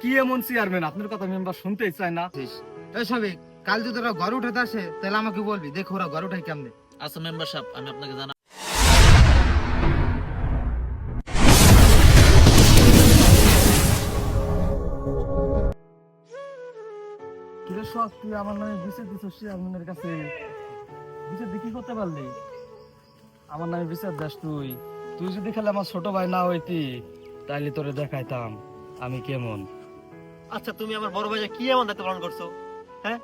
কি এমন চেয়ারম্যান আপনার কথা মেম্বার শুনতেই চায় না। এই সবই কাল যদি ওরা ঘর উঠাতে আসে তাহলে আমাকে বলবি দেখো ওরা ঘর উঠাই কেমনে। আচ্ছা মেম্বার সাহেব আমি আপনাকে জানা কিরে তুই আমার নামে বিচার দিছিস চেয়ারম্যানের কাছে? বিচার দিয়ে কি করতে পারলি? আমার নামে বিচার দাস তুই। তুই যদি খেলে আমার ছোট ভাই না হইতি তাইলে তোরে দেখাইতাম আমি কেমন। আচ্ছা তুমি আমার বড় ভাইয়া কি এমন দায়িত্ব পালন করছ? হ্যাঁ?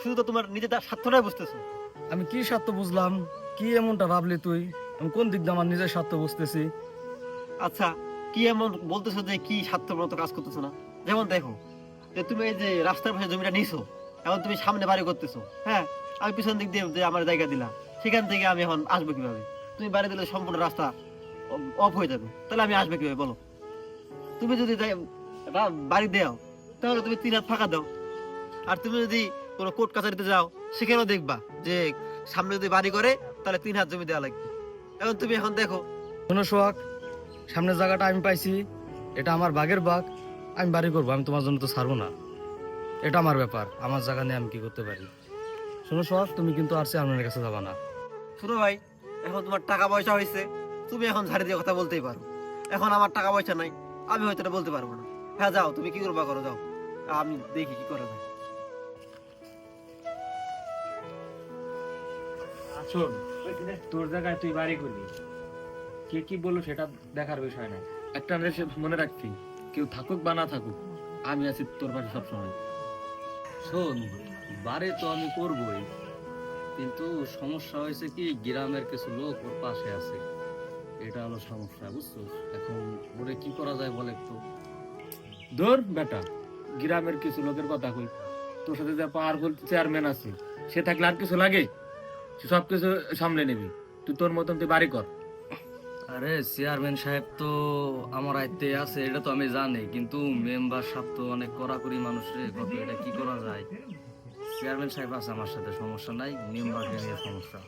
শুধু তো তোমার নিজের স্বার্থটাই বুঝতেছো। আমি কি স্বার্থ বুঝলাম? কি এমনটা ভাবলি তুই? আমি কোন দিক দিয়ে আমার নিজের স্বার্থ বুঝতেছি? আচ্ছা কি এমন বলতেছো যে কি স্বার্থের মতো কাজ করতেছো না? যেমন দেখো যে তুমি এই যে রাস্তার পাশে জমিটা নিছো এখন তুমি সামনে বাড়ি করতেছো হ্যাঁ? আমি পিছন দিক দিয়ে যে আমার জায়গা দিলাম সেখান থেকে আমি এখন আসব কীভাবে? তুমি বাড়ি দিলে সম্পূর্ণ রাস্তা অফ হয়ে যাবে। তাহলে আমি আসবে কীভাবে বলো? তুমি যদি বাড়ি দেও তাহলে তুমি তিন হাত ফাঁকা দাও। আর তুমি যদি কোনো কোর্ট কাছারিতে যাও সেখানেও দেখবা যে সামনে যদি বাড়ি করে তাহলে তিন হাত জমি দেওয়া লাগবে। এখন তুমি এখন দেখো। শোনো সোহাগ সামনের জায়গাটা আমি পাইছি। এটা আমার বাঘের বাঘ। আমি বাড়ি করব আমি তোমার জন্য তো ছাড়বো না। এটা আমার ব্যাপার আমার জায়গা নিয়ে আমি কি করতে পারি? শোনো সোহাগ তুমি কিন্তু আর সে চেয়ারম্যানের কাছে যাবা না। শুনো ভাই এখন তোমার টাকা পয়সা হয়েছে তুমি এখন ঝাড়ি দিয়ে কথা বলতেই পারো। এখন আমার টাকা পয়সা নাই আমি হয়তো বলতে পারব না। হ্যাঁ যাও তুমি কি করবা করো যাও। আমি দেখি কি করা যায়। শোন তোর জায়গায় তুই বাড়ি করলি কে কি বলল সেটা দেখার বিষয় না একটা জিনিস মনে রাখবি কেউ থাকুক বা না থাকুক আমি আছি তোর পাশে সবসময়। শোন বারে তো আমি করবই কিন্তু সমস্যা হয়েছে কি গ্রামের কিছু লোক ওর পাশে আছে। এটা হলো সমস্যা বুঝছ? এখন ওরে কি করা যায় বলে একটু? ধর বেটা গ্রামের কিছু লোকের কথা কই। তোর সাথে যে পাওয়ারফুল চেয়ারম্যান আছে সে থাকলে আর কিছু লাগে? সব কিছু সামলে নিবি। তুই তোর মতন তুই বাড়ি কর। আরে চেয়ারম্যান সাহেব তো আমার আয়ত্তে আছে এটা তো আমি জানি কিন্তু মেম্বার সাহেব তো অনেক কড়াকড়ি মানুষ রে কত এটা কি করা যায়? চেয়ারম্যান সাহেব আছে আমার সাথে সমস্যা নাই মেম্বারকে নিয়ে সমস্যা।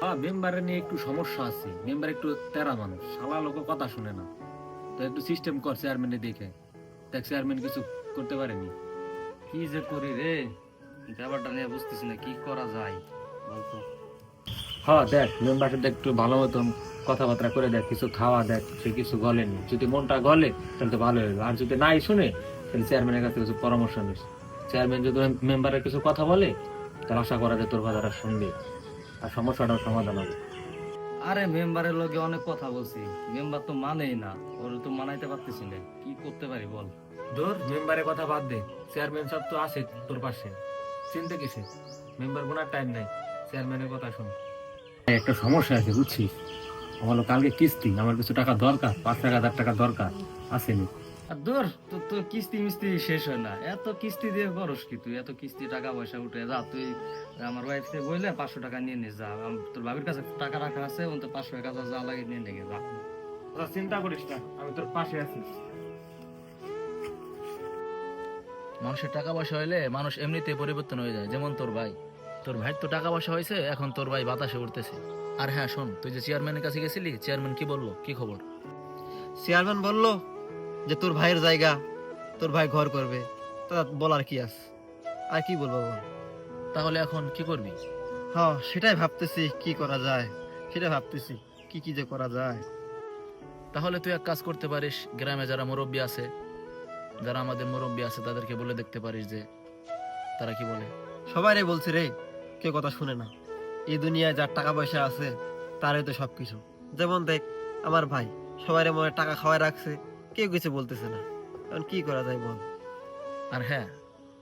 হ্যাঁ মেম্বারের নিয়ে একটু সমস্যা আছে মেম্বার একটু তেরা মানুষ শালা লোক কথা শুনে না। তো একটু সিস্টেম কর চেয়ারম্যানে দেখে দেখ চেয়ারম্যান কিছু করতে পারেনি। কি যে করি রে? ব্যাপারটা নিয়ে বুঝতেছি না, কি করা যায়? বলতো হ্যাঁ দেখ মেম্বার সাথে একটু ভালো মতন কথাবার্তা করে দেখ, কিছু খাওয়া দেখ, সে কিছু গলেনি। যদি মনটা গলে, তাহলে তো ভালো হবে। আর যদি নাই শুনে, তাহলে চেয়ারম্যানের কাছে কিছু পরামর্শ নিস। চেয়ারম্যান যদি মেম্বারের কিছু কথা বলে, তাহলে আশা করা যায় তোর কথাটা শুনবে। আর সমস্যাটাও সমাধান হবে। আরে মেম্বারের লগে অনেক কথা বলছি। মেম্বার তো মানেই না, ওর তো মানাইতে পারতেছি না। কি করতে পারি বল? ধর, মেম্বারের কথা বাদ দে। চেয়ারম্যান সব তো আছে তোর পাশে। চিনতে কিসে মেম্বার বোনার টাইম নাই। চেয়ারম্যানের কথা শোন। একটা সমস্যা আছে, বুঝছিস? আমার কালকে কিস্তি, আমার কিছু টাকা দরকার, পাঁচ টাকা হাজার টাকা দরকার, আসেনি। দূর তোর তো কিস্তি মিস্তি শেষ হয় না। এত কিস্তি দিয়ে করস কি তুই? এত কিস্তি টাকা পয়সা উঠে যা তুই আমার ওয়াইফ থেকে বললে পাঁচশো টাকা নিয়ে নে যা। তোর ভাবির কাছে টাকা রাখা আছে ওন তো পাঁচশো এক হাজার যা লাগে নিয়ে নে যা। চিন্তা করিস না আমি তোর পাশে আছি। মানুষের টাকা পয়সা হইলে মানুষ এমনিতে পরিবর্তন হয়ে যায় যেমন তোর ভাই। তোর ভাইয়ের তো টাকা পয়সা হয়েছে এখন তোর ভাই বাতাসে উঠতেছে। আর হ্যাঁ শোন তুই যে চেয়ারম্যানের কাছে গেছিলি চেয়ারম্যান কি বলল? কি খবর? চেয়ারম্যান বলল যে তোর ভাইয়ের জায়গা তোর ভাই ঘর করবে তা বলার কি আছে? আর কি বলব বল? তাহলে এখন কি করবি? হ্যাঁ সেটাই ভাবতেছি কি করা যায়? সেটাই ভাবতেছি কি কি যে করা যায়? তাহলে তুই এক কাজ করতে পারিস গ্রামে যারা মুরব্বী আছে যারা আমাদের মুরব্বী আছে তাদেরকে বলে দেখতে পারিস যে তারা কি বলে? সবাই বলছে রে কেউ কথা শুনে না। এই দুনিয়ায় যার টাকা পয়সা আছে তারই তো সবকিছু। যেমন দেখ আমার ভাই সবাই মনে টাকা খাওয়াই রাখছে। কেউ কিছু বলতেছে না। এখন কি করা যায় বল? আর হ্যাঁ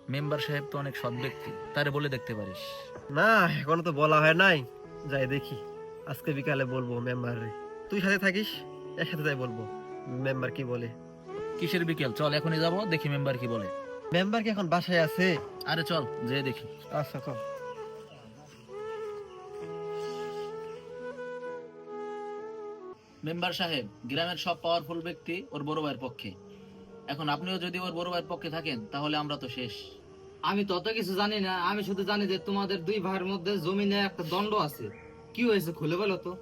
মেম্বার সাহেব তো অনেক সৎ ব্যক্তি তারে বলে দেখতে পারিস। না এখনও তো বলা হয় নাই। যাই দেখি আজকে বিকালে বলব মেম্বার। তুই সাথে থাকিস একসাথে যাই বলব মেম্বার কি বলে। কিসের বিকেল? চল এখনই যাব দেখি মেম্বার কি বলে। মেম্বার কি এখন বাসায় আছে? আরে চল যেয়ে দেখি। আচ্ছা চল। মেম্বার সাহেব গ্রামের সব পাওয়ারফুল ব্যক্তি ওর বড় ভাইয়ের পক্ষে। এখন আপনিও যদি ওর বড় ভাইয়ের পক্ষে থাকেন তাহলে আমরা তো শেষ। আমি তত কিছু জানি না। আমি শুধু জানি যে তোমাদের দুই ভাইয়ের মধ্যে জমিনে একটা দণ্ড আছে। কি হয়েছে খুলে বলো তো।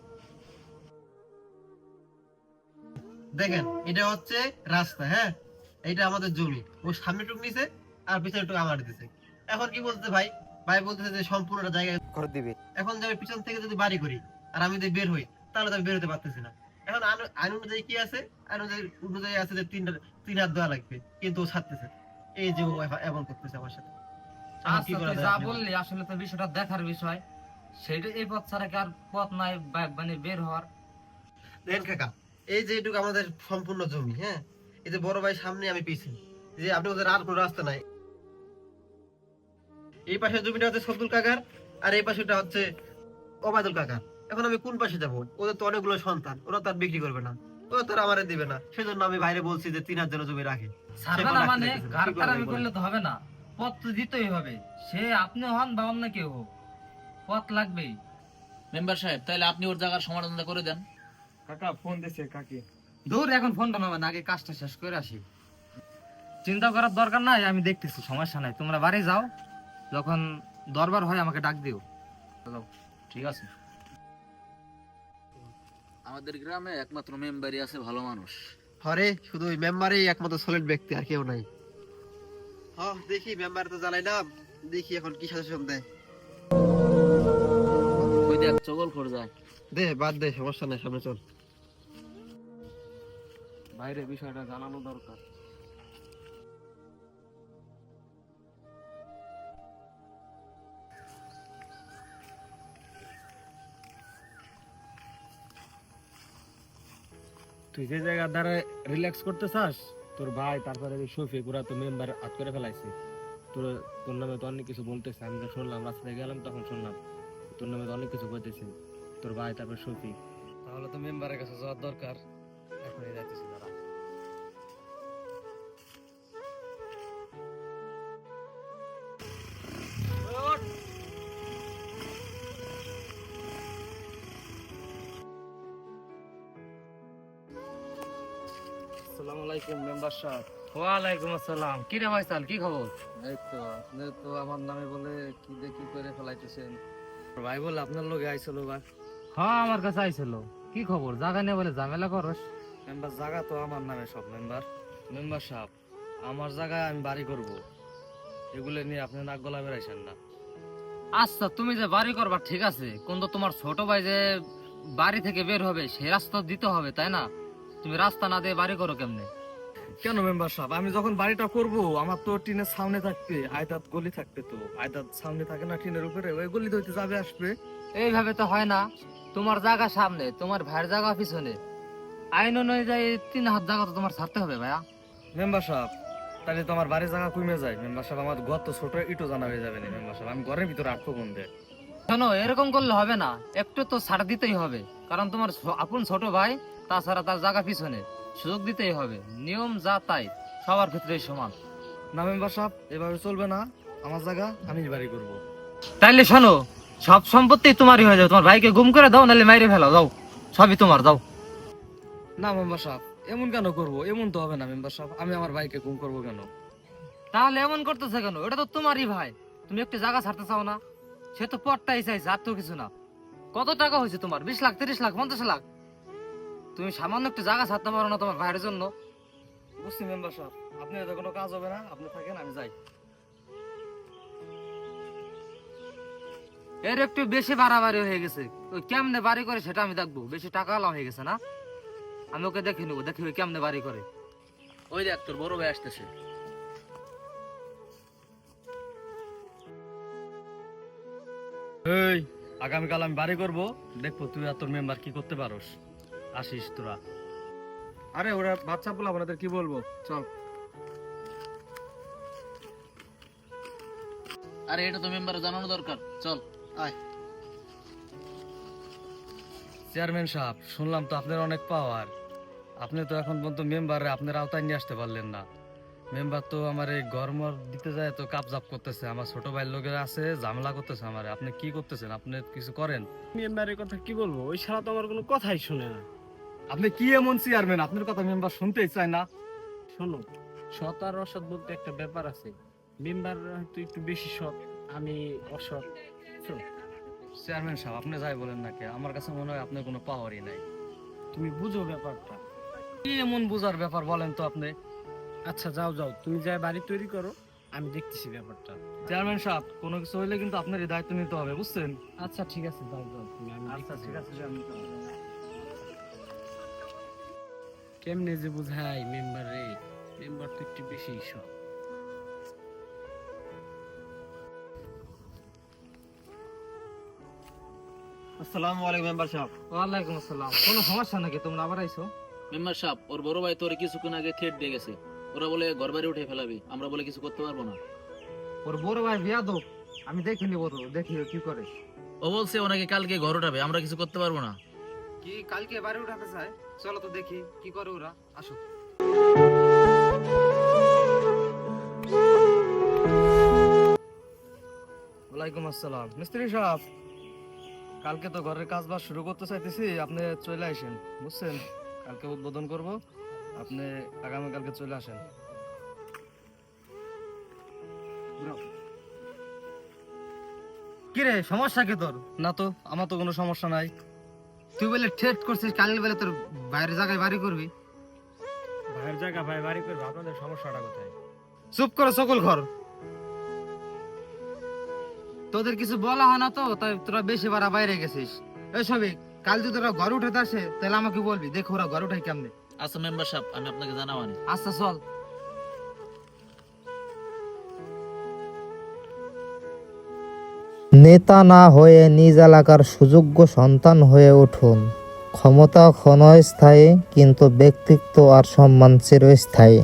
দেখেন এটা হচ্ছে রাস্তা হ্যাঁ? এটা আমাদের জমি। ও সামনে টুক নিছে আর পিছনে টুক আমার দিছে। এখন কি বলতে ভাই? ভাই বলতেছে যে সম্পূর্ণ জায়গায় ঘর দিবে। এখন যে আমি পিছন থেকে যদি বাড়ি করি আর আমি যদি বের হই তাহলে তো আমি বের হতে পারতেছি না। এখন আইন- অনুযায়ী কি আছে? আইন অনুযায়ী অনুযায়ী আছে যে তিন তিন হাত দেওয়া লাগবে। কিন্তু ও ছাড়তেছে এই যে ও এমন করতেছে আমার সাথে। আচ্ছা যা বললি আসলে তো বিষয়টা দেখার বিষয়। সেইটা এই পথ ছাড়া কি আর পথ নাই মানে বের হওয়ার? দেখেন কাকা এই যে এটুকু আমাদের সম্পূর্ণ জমি হ্যাঁ? এই যে বড় ভাই সামনে আমি পিছিয়ে যে আপনি ওদের আর কোনো রাস্তা নাই। এই পাশের জমিটা হচ্ছে সবদুল কাকার আর এই পাশেটা হচ্ছে ওবায়দুল কাকার। এখন আমি কোন পাশে যাব? ওদের তো অনেকগুলো সন্তান ওরা তো আর বিক্রি করবে না। ওরা তো আর আমারে দিবে না। সেজন্য আমি বাইরে বলছি যে তিন হাজার জমি রাখি। মানে ঘর যায় করলে তো হবে না। পথ তো দিতেই হবে। সে আপনি হন বা অন্য কেউ হোক। পথ লাগবেই। মেম্বার সাহেব তাহলে আপনি ওর জায়গার সমাধানটা করে দেন। কাকা ফোন দিছে কাকি। দূর এখন ফোনটা নেবে না আগে কাজটা শেষ করে আসি। চিন্তা করার দরকার নাই আমি দেখতেছি সমস্যা নাই। তোমরা বাড়ি যাও যখন দরবার হয় আমাকে ডাক দিও। ঠিক আছে। আমাদের গ্রামে একমাত্র মেম্বারই আছে ভালো মানুষ। হরে শুধু ওই মেম্বারই একমাত্র সলিড ব্যক্তি আর কেউ নাই। হ্যাঁ দেখি মেম্বার তো জ্বালাই না দেখি এখন কি সাজেশন দেয়। ওই দেখ চগল খোর যায়। দে বাদ দে সমস্যা নাই সামনে চল। বাইরে বিষয়টা জানানো দরকার। তুই যে জায়গা দ্বারা রিল্যাক্স করতে চাস, তোর ভাই, তারপরে শফিক, ওরা তো মেম্বার হাত করে ফেলাইছে। তোর তোর নামে তো অনেক কিছু বলতেছে, আমি তো শুনলাম, রাস্তায় গেলাম তখন শুনলাম। তোর নামে তো অনেক কিছু বলতেছে তোর ভাই, তারপর শফিক। তাহলে তো মেম্বারের কাছে যাওয়ার দরকার, এখনই যাইতেছি। আসসালামু আলাইকুম মেম্বার সাহেব। ওয়ালাইকুম আসসালাম। কি রে ভাইসাল কি খবর? এই তো আপনি তো আমার নামে বলে কি দেখি করে ফেলাইতেছেন? ভাই বলে আপনার আইছিল বা? হ্যাঁ আমার কাছে আইছিল। কি খবর? জায়গা নিয়ে বলে ঝামেলা করস। মেম্বার জায়গা তো আমার নামে সব মেম্বার। মেম্বার সাহেব আমার জায়গায় আমি বাড়ি করব। এগুলো নিয়ে আপনি নাক গলা বেড়াইছেন না। আচ্ছা তুমি যে বাড়ি করবা ঠিক আছে। কিন্তু তোমার ছোট ভাই যে বাড়ি থেকে বের হবে সে রাস্তা দিতে হবে তাই না? তুমি রাস্তা না দিয়ে বাড়ি করো কেমনে? কেন মেম্বার সাহেব? আমি যখন বাড়িটা করব আমার তো টিনের সামনে থাকবে আয়তাত গলি থাকবে তো। আয়তাত সামনে থাকে না টিনের উপরে ওই গলি হইতে যাবে আসবে। এইভাবে তো হয় না। তোমার জায়গা সামনে তোমার ভাইয়ের জায়গা পিছনে। আইন অনুযায়ী তিন হাত জায়গা তো তোমার ছাড়তে হবে ভাইয়া। মেম্বার সাহেব তাহলে তোমার বাড়ির জায়গা কমে যায়। মেম্বার সাহেব আমার ঘর তো ছোট ইটো জানা হয়ে যাবে না মেম্বার সাহেব। আমি ঘরের ভিতরে আটকো বন্ধে। শোনো এরকম করলে হবে না। একটু তো ছাড় দিতেই হবে। কারণ তোমার আপন ছোট ভাই তাছাড়া তার জায়গা পিছনে সুযোগ দিতেই হবে। নিয়ম যা তাই সবার ক্ষেত্রে সমান। না মেম্বার সাহেব এভাবে চলবে না। আমার জায়গা আমি বাড়ি করব। তাইলে শোনো সব সম্পত্তি তোমারই হয়ে যাবে। তোমার ভাইকে গুম করে দাও নাহলে মাইরে ফেলাও যাও। সবই তোমার যাও। না মেম্বার সাহেব এমন কেন করব? এমন তো হবে না মেম্বার সাহেব। আমি আমার ভাইকে গুম করব কেন? তাহলে এমন করতেছে কেন? এটা তো তোমারই ভাই। তুমি একটু জায়গা ছাড়তে চাও না? সে তো পটটাই চাইছে আর তো কিছু না। কত টাকা হয়েছে তোমার? বিশ লাখ তিরিশ লাখ পঞ্চাশ লাখ? তুমি সামান্য একটু জায়গা ছাড়তে পারো না তোমার ভাইয়ের জন্য। বুঝছি মেম্বার সাহেব আপনি এত কোনো কাজ হবে না আপনি থাকেন আমি যাই। এর একটু বেশি বাড়াবাড়ি হয়ে গেছে। ওই কেমনে বাড়ি করে সেটা আমি দেখব। বেশি টাকা আলা হয়ে গেছে না? আমি ওকে দেখে নেব দেখি ওই কেমনে বাড়ি করে। ওই দেখ তোর বড় ভাই আসতেছে। এই আগামীকাল আমি বাড়ি করব দেখব তুই আর তোর মেম্বার কি করতে পারোস। আসিস তোরা। আরে ওরা বাচ্চা বলে আপনাদের কি বলব? চল। আরে এটা তো মেম্বার জানানো দরকার। চল আয়। চেয়ারম্যান সাহেব শুনলাম তো আপনার অনেক পাওয়ার আপনি তো এখন পর্যন্ত মেম্বারে আপনার আওতায় নিয়ে আসতে পারলেন না। মেম্বার তো আমার এই গরমর দিতে যায় তো কাপজাপ করতেছে। আমার ছোট ভাই লোকের আছে ঝামেলা করতেছে আমার। আপনি কি করতেছেন? আপনি কিছু করেন? মেম্বারের কথা কি বলব? ওই শালা তো আমার কোনো কথাই শুনে না। আপনি কি এমন চেয়ারম্যান আপনার কথা মেম্বার শুনতেই চায় না। শোনো সৎ আর অসৎ বলতে একটা ব্যাপার আছে। মেম্বার হয়তো একটু বেশি সৎ আমি অসৎ। শোনো, চেয়ারম্যান সাহেব আপনি যাই বলেন না কে আমার কাছে মনে হয় আপনার কোনো পাওয়ারই নাই। তুমি বুঝো ব্যাপারটা। কি এমন বুঝার ব্যাপার বলেন তো আপনি? আচ্ছা যাও যাও তুমি যাই বাড়ি তৈরি করো আমি দেখতেছি ব্যাপারটা। চেয়ারম্যান সাহেব কোনো কিছু হইলে কিন্তু আপনারই দায়িত্ব নিতে হবে বুঝছেন? আচ্ছা ঠিক আছে যাও যাও তুমি আচ্ছা ঠিক আছে কেমনে যে বুঝাই মেম্বার রে? মেম্বার তো একটু বেশি সব আসসালামু আলাইকুম মেম্বার সাহেব। ওয়ালাইকুম আসসালাম। কোনো সমস্যা নাকি? তোমরা আবার আইছো? মেম্বার সাহেব ওর বড় ভাই তোর কিছুক্ষণ আগে থ্রেট দিয়ে গেছে। ওরা বলে ঘর বাড়ি উঠে ফেলাবি। আমরা বলে কিছু করতে পারব না। ওর বড় ভাই বিয়া দো আমি দেখে নিবো তো দেখি ও কি করে। ও বলছে ওনাকে কালকে ঘর উঠাবে। আমরা কিছু করতে পারব না। কি কালকে বাড়ি উঠাতে চায়? চলো তো দেখি, কি করে ওরা? আসো। ওয়ালাইকুম আসসালাম। মিস্ত্রি সাহেব, কালকে তো ঘরের কাজ বাজ শুরু করতে চাইতেছি, আপনি চলে আসেন। বুঝছেন? কালকে উদ্বোধন করব, আপনি আগামী কালকে চলে আসেন। কি রে সমস্যা কি তোর? না তো, আমার তো কোনো সমস্যা নাই। তুই বলে ঠেট করছিস কালকে বলে তোর বাইরের জায়গায় বাড়ি করবি। ভাইয়ের জায়গা ভাই বাড়ি করবে আপনাদের সমস্যাটা কোথায়? চুপ করে সকল ঘর। তোদের কিছু বলা হয় না তো তাই তোরা বেশি বারা বাইরে গেছিস। এই সবই কাল যদি তোরা ঘর উঠাতে আসে তাহলে আমাকে বলবি দেখো ওরা ঘর উঠাই কেমনে। আচ্ছা মেম্বার সাহেব আমি আপনাকে জানাবানি আচ্ছা চল। নেতা না হয়ে নিজ এলাকার সুযোগ্য সন্তান হয়ে উঠুন। ক্ষমতা ক্ষণস্থায়ী, কিন্তু ব্যক্তিত্ব আর সম্মান চিরস্থায়ী।